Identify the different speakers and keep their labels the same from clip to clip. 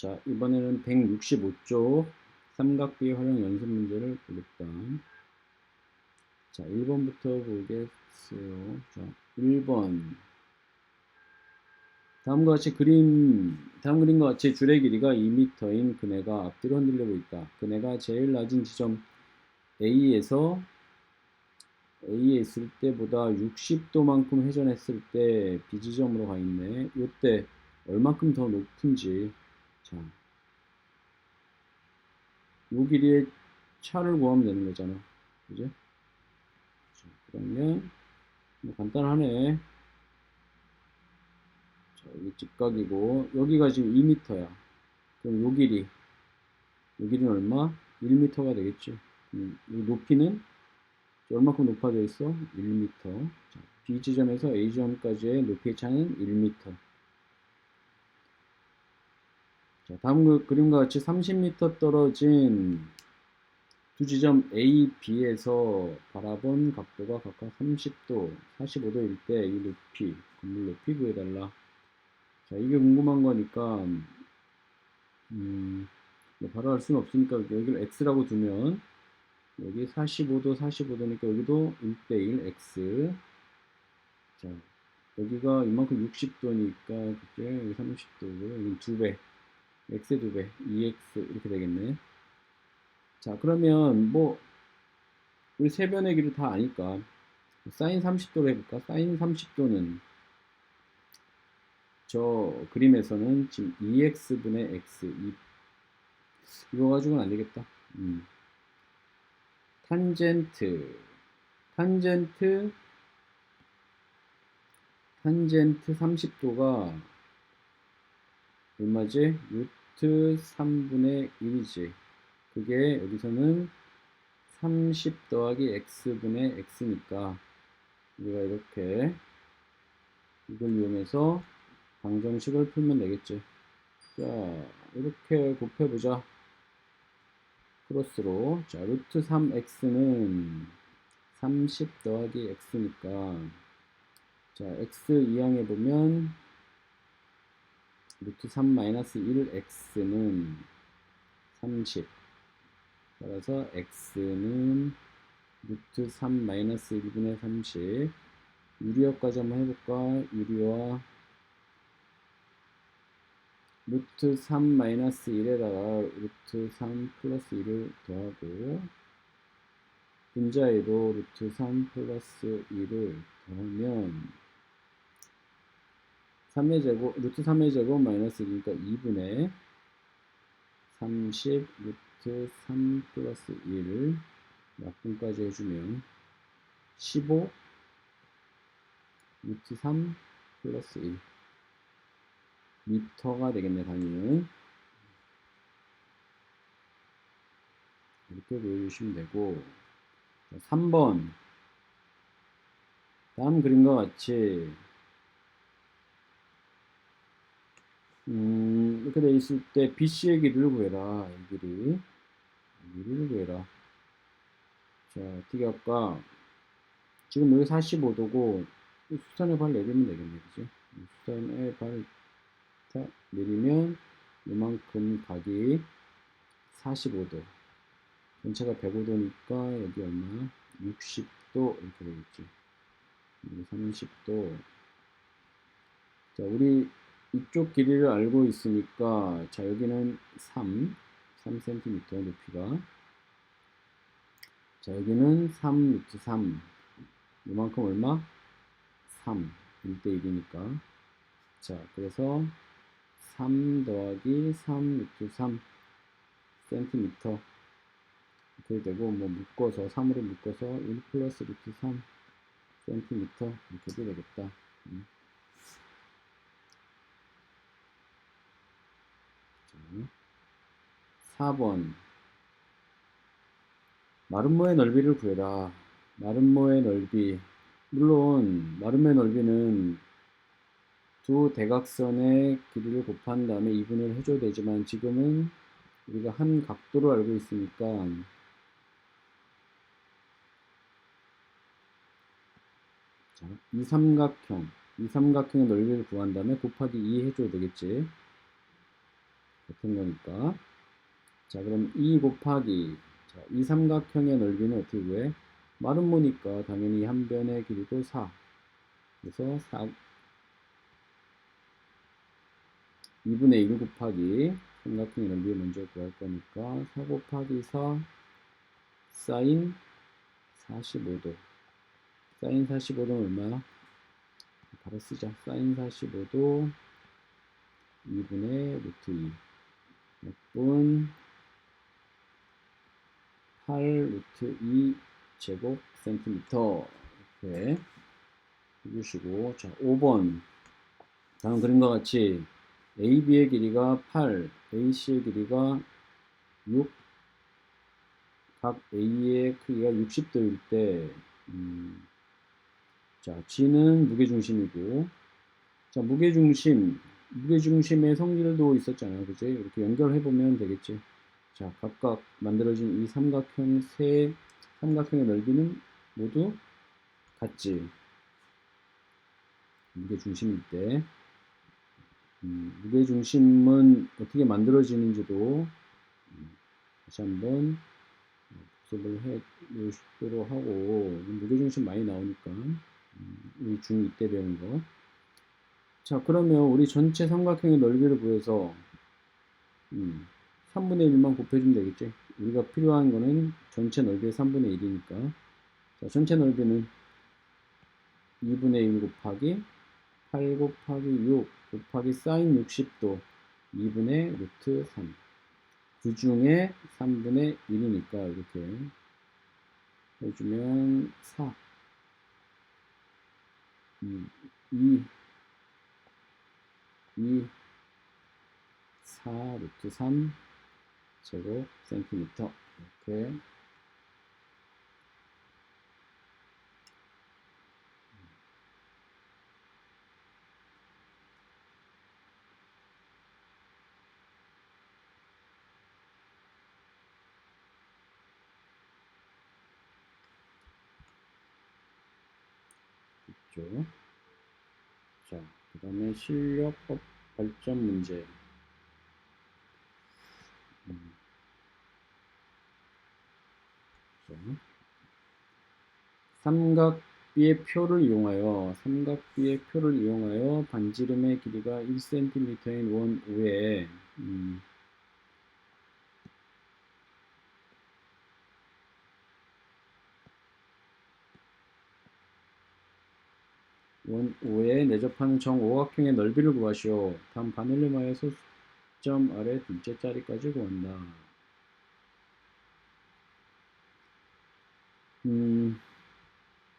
Speaker 1: 자, 이번에는 165쪽 삼각비 활용 연습 문제를 보겠다. 자, 1번부터 보겠어요. 자, 1번. 다음과 같이 그림, 다음 그림과 같이 줄의 길이가 2m인 그네가 앞뒤로 흔들리고 있다. 그네가 제일 낮은 지점 A에서 A에 있을 때보다 60도만큼 회전했을 때 B 지점으로 가 있네. 이때 얼만큼 더 높은지 자, 요 길이의 차를 구하면 되는 거잖아. 그죠? 자, 그러면 뭐 간단하네. 자, 여기 직각이고 여기가 지금 2m야. 그럼 요 길이 요 길이는 얼마? 1m가 되겠지. 음, 이 높이는 얼마큼 높아져 있어? 1m. 자, B 지점에서 A 지점까지의 높이의 차는 1m. 자, 다음 그 그림과 같이 30m 떨어진 두 지점 A, B에서 바라본 각도가 각각 30도, 45도일 때 이 높이, 건물 높이 구해달라. 자, 이게 궁금한 거니까, 음, 뭐 바로 할 수는 없으니까 여기를 X라고 두면, 여기 45도, 45도니까 여기도 1대1 X. 자, 여기가 이만큼 60도니까, 그죠? 여기 30도고, 여기 2배. X의 2배, 2x 이렇게 되겠네. 자, 그러면 뭐 우리 세 변의 길을 다 아니까 사인 30도로 해볼까? 사인 30도는 저 그림에서는 지금 2x분의 x 이, 이거 가지고는 안 되겠다. 음. 탄젠트 탄젠트 탄젠트 30도가 얼마지? 루트 3분의 1이지. 그게 여기서는 30 더하기 x분의 x니까 우리가 이렇게 이걸 이용해서 방정식을 풀면 되겠지. 자, 이렇게 곱해보자. 크로스로. 자, 루트 3x는 30 더하기 x니까 자, x 이항해 보면 루트 3 마이너스 1x는 30 따라서 x는 루트 3 마이너스 1분의 30 유리어까지 한번 해볼까? 유리어. 루트 3 마이너스 1에다가 루트 3 플러스 1을 더하고 분자에도 루트 3 플러스 1을 더하면 3의 제곱, 루트 3의 제곱 마이너스 1이니까 2분의 30 루트 3 플러스 1을 약분까지 해주면 15 루트 3 플러스 1 미터가 되겠네 단위는 이렇게 보여주시면 되고. 3번. 다음 그림과 같이 음, 이렇게 돼 있을 때 BC의 길이를 구해라. 이 길이. 이 길이를 구해라. 자, 어떻게 할까? 지금 여기 45도고, 수선의 발 내리면 되겠네. 그지? 수선의 발, 자, 내리면, 이만큼 각이 45도. 전체가 105도니까, 여기 얼마? 60도, 이렇게 되겠지. 여기 30도. 자, 우리 이쪽 길이를 알고 있으니까 자 여기는 3 3cm 높이가. 자 여기는 3 루트 3 이만큼 얼마? 3 1대 1이니까. 자 그래서 3 더하기 3 루트 3 cm 이렇게 되고 뭐 묶어서 3으로 묶어서 1 플러스 루트 3 cm 이렇게 되겠다. 음. 4번 마름모의 넓이를 구해라. 마름모의 넓이 물론 마름모의 넓이는 두 대각선의 길이를 곱한 다음에 2분을 해줘야 되지만 지금은 우리가 한 각도로 알고 있으니까 자, 이 삼각형 이 삼각형의 넓이를 구한 다음에 곱하기 2 해줘야 되겠지. 같은 거니까. 자, 그럼 2 곱하기 자, 이 삼각형의 넓이는 어떻게 구해? 마른 모니까 당연히 한 변의 길이도 4. 그래서 4 2분의 1 곱하기 삼각형의 넓이 먼저 구할 거니까 4 곱하기 4 사인 45도 사인 45도는 얼마야? 바로 쓰자 사인 45도 2분의 루트 2 몇분 8 루트 2 제곱 센티미터. 이렇게 해주시고 자 5번. 다음 그림과 같이 AB의 길이가 8, AC의 길이가 6, 각 A의 크기가 60도일 때, 음, 자, G는 무게중심이고, 자, 무게중심, 무게중심의 성질도 있었잖아요. 그죠? 이렇게 연결해보면 되겠지. 자, 각각 만들어진 이 삼각형 세 삼각형의 넓이는 모두 같지. 무게중심일 때. 음, 무게중심은 어떻게 만들어지는지도 음, 다시 한번 복습을 해 보도록 하고 무게중심 많이 나오니까 음, 우리 중2 때 배운 거. 자 그러면 우리 전체 삼각형의 넓이를 구해서 음, 3분의 1만 곱해주면 되겠지. 우리가 필요한 거는 전체 넓이의 3분의 1이니까. 자, 전체 넓이는 2분의 1 곱하기 8 곱하기 6 곱하기 사인 60도 2분의 루트 3. 그 중에 3분의 1이니까 이렇게 해주면 4. 음, 2, 2, 4 루트 3 제곱 센티미터 이렇게. 자, 그 다음에 실력 법 발전 문제. 음. 자, 삼각비의 표를 이용하여 삼각비의 표를 이용하여 반지름의 길이가 1cm인 원 위에 음, 원 5에 내접하는 정오각형의 넓이를 구하시오. 다음 바늘림하여 소점 아래 둘째 자리까지 구한다. 음,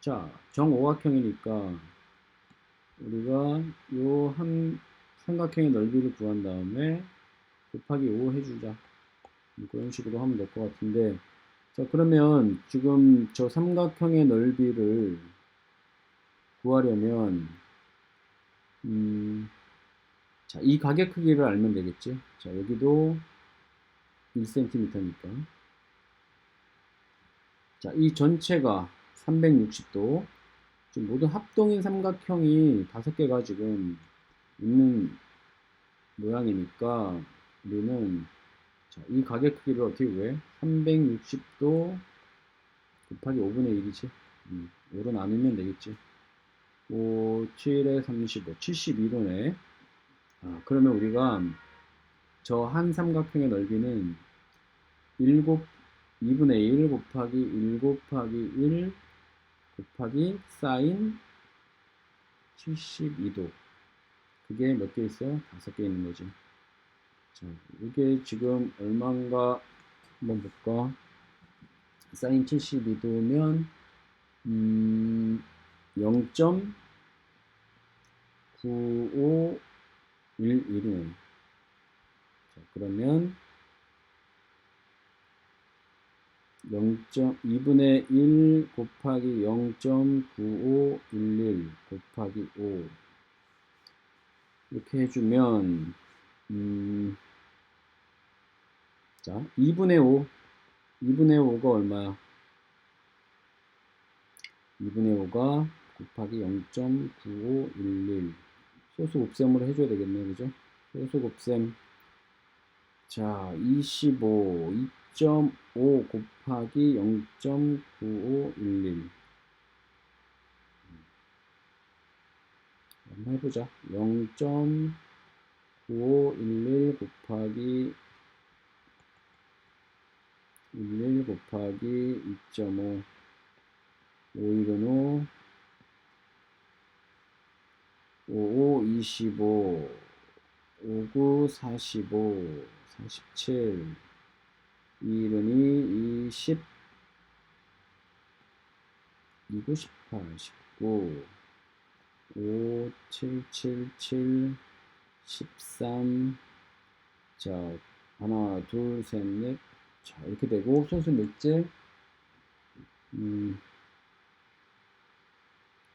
Speaker 1: 자, 정오각형이니까 우리가 요 한 삼각형의 넓이를 구한 다음에 곱하기 5 해주자. 뭐 그런 식으로 하면 될 것 같은데 자 그러면 지금 저 삼각형의 넓이를 구하려면 음, 자, 이 가격 크기를 알면 되겠지. 자, 여기도 1cm니까. 자, 이 전체가 360도. 지금 모든 합동인 삼각형이 다섯 개가 지금 있는 모양이니까 우리는 자, 이 가격 크기를 어떻게 구해? 360도 곱하기 5분의 1이지. 음, 5로 나누면 되겠지. 5, 7에 35, 72도네. 아, 그러면 우리가 저 한 삼각형의 넓이는 1 곱, 2분의 1 곱하기 1 곱하기 1 곱하기 사인 72도. 그게 몇 개 있어? 다섯 개 있는 거지. 자, 이게 지금 얼마인가 한번 볼까? 사인 72도면, 음, 0.9511이네. 자, 그러면 0.2분의 1 곱하기 0.9511 곱하기 5 이렇게 해주면 음, 자 2분의 5 2분의 5가 얼마야? 2분의 5가 곱하기 0.9511 소수 곱셈으로 해줘야 되겠네 그죠? 소수 곱셈. 자, 25, 2.5 곱하기 0.9511. 한번 해보자. 0.9511 곱하기 11 곱하기 2.5 5일은 5 55 25 59 45 47 2일은 2 20 29 18 19 5 7 7 7 13 자, 하나, 둘, 셋, 넷. 자, 이렇게 되고, 소수 몇째? 음,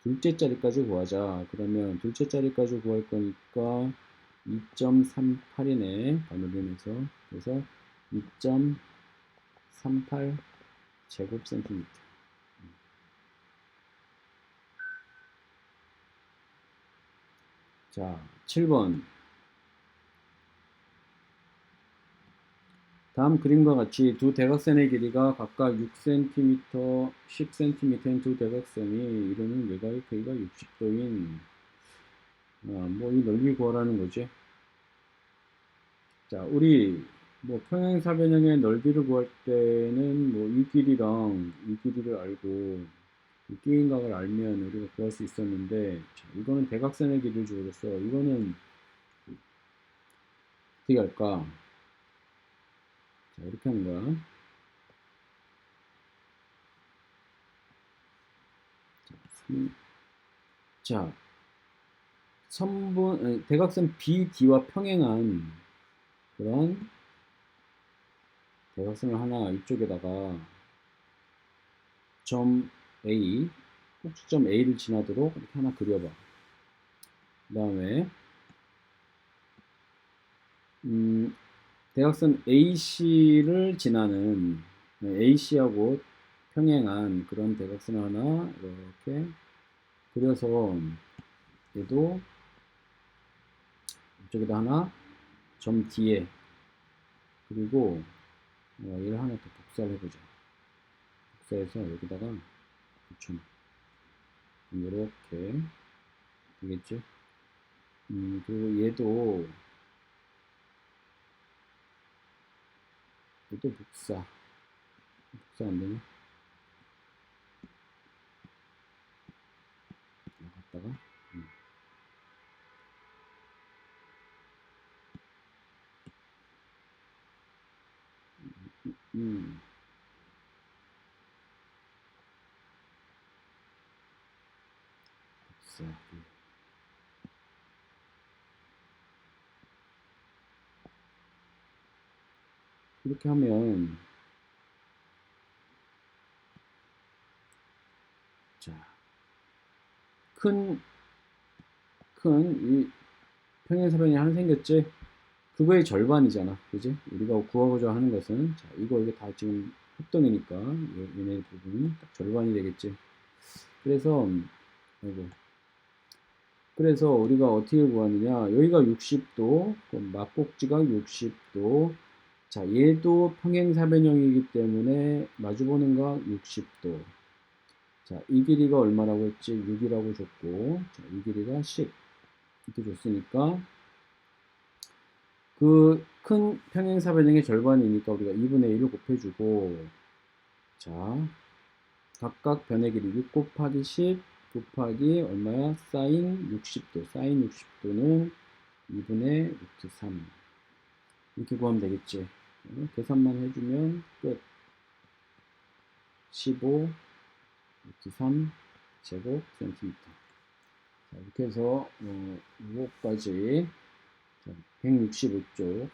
Speaker 1: 둘째 자리까지 구하자. 그러면 둘째 자리까지 구할 거니까 2.38이네. 반올림에서. 그래서 2.38 제곱 센티미터. 자, 7번. 다음 그림과 같이 두 대각선의 길이가 각각 6cm, 10cm인 두 대각선이 이루는 외곽의 크기가 60도인 아, 뭐 이 넓이 구하라는 거지. 자, 우리 뭐 평행사변형의 넓이를 구할 때는 뭐 이 길이랑 이 길이를 알고 이 끼인각을 알면 우리가 구할 수 있었는데 자, 이거는 대각선의 길이를 주어졌어. 이거는 어떻게 할까? 자, 이렇게 하는 거야. 자, 3, 자 선분, 대각선 BD와 평행한 그런 대각선을 하나 이쪽에다가 점 A, 꼭지점 A를 지나도록 이렇게 하나 그려봐. 그 다음에 음, 대각선 AC를 지나는 AC하고 평행한 그런 대각선을 하나 이렇게 그려서 얘도 이쪽에다 하나 점 D에 그리고 어, 얘를 하나 더 복사를 해보자. 복사해서 여기다가 붙여놔. 이렇게 되겠지? 음, 그리고 얘도 얘도 복사 복사 안되네 나갔다가 음. 음. 복사 음. 이렇게 하면 자, 큰, 큰, 이 평행사변이 하나 생겼지? 그거의 절반이잖아. 그지? 우리가 구하고자 하는 것은, 자, 이거, 이게 다 지금 합동이니까, 얘네 부분이 딱 절반이 되겠지. 그래서, 아이고. 그래서 우리가 어떻게 구하느냐. 여기가 60도, 막꼭지가 60도, 자, 얘도 평행사변형이기 때문에 마주보는 각 60도. 자, 이 길이가 얼마라고 했지? 6이라고 줬고, 자, 이 길이가 10. 이렇게 줬으니까, 그 큰 평행사변형의 절반이니까 우리가 2분의 1을 곱해주고, 자, 각각 변의 길이 6 곱하기 10 곱하기 얼마야? 사인 60도. 사인 60도는 2분의 루트 3. 이렇게 구하면 되겠지. 계산만 해주면 끝. 15 루트 3 제곱 센티미터. 자, 이렇게 해서 어, 5까지 165쪽